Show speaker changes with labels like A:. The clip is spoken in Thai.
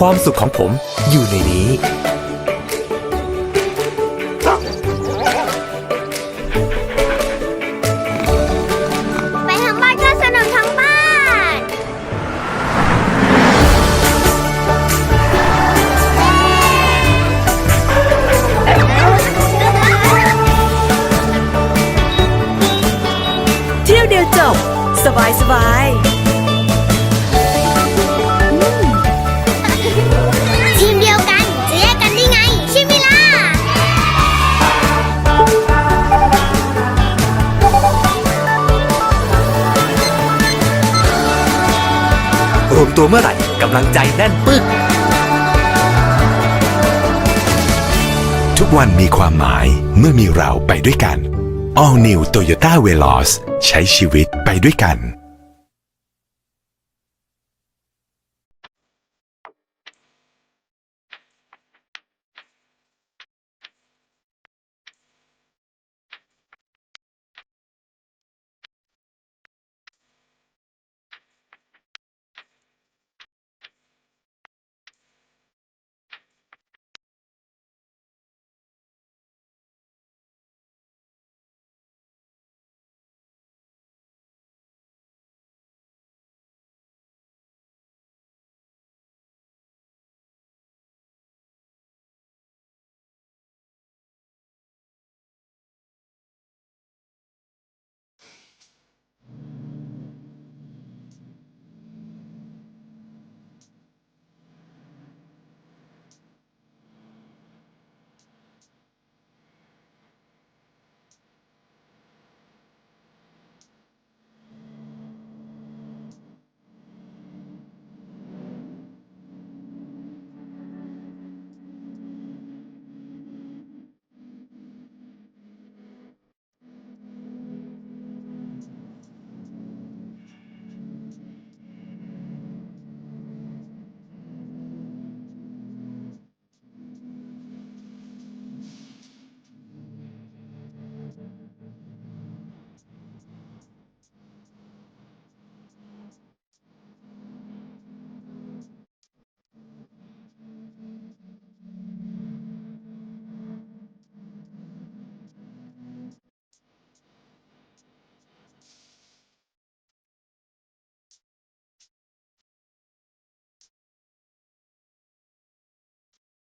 A: ความสุขของผมอยู่ในนี้
B: ไปทั้งบ้านก็สนุกทั้งบ้าน
C: เที่ยวเดียวจบ สบายสบาย
B: ที
A: วมตัวเมื่อไหร่กำลังใจแน่นปึ๊ก
D: ทุกวันมีความหมายเมื่อมีเราไปด้วยกัน All New Toyota Veloz ใช้ชีวิตไปด้วยกัน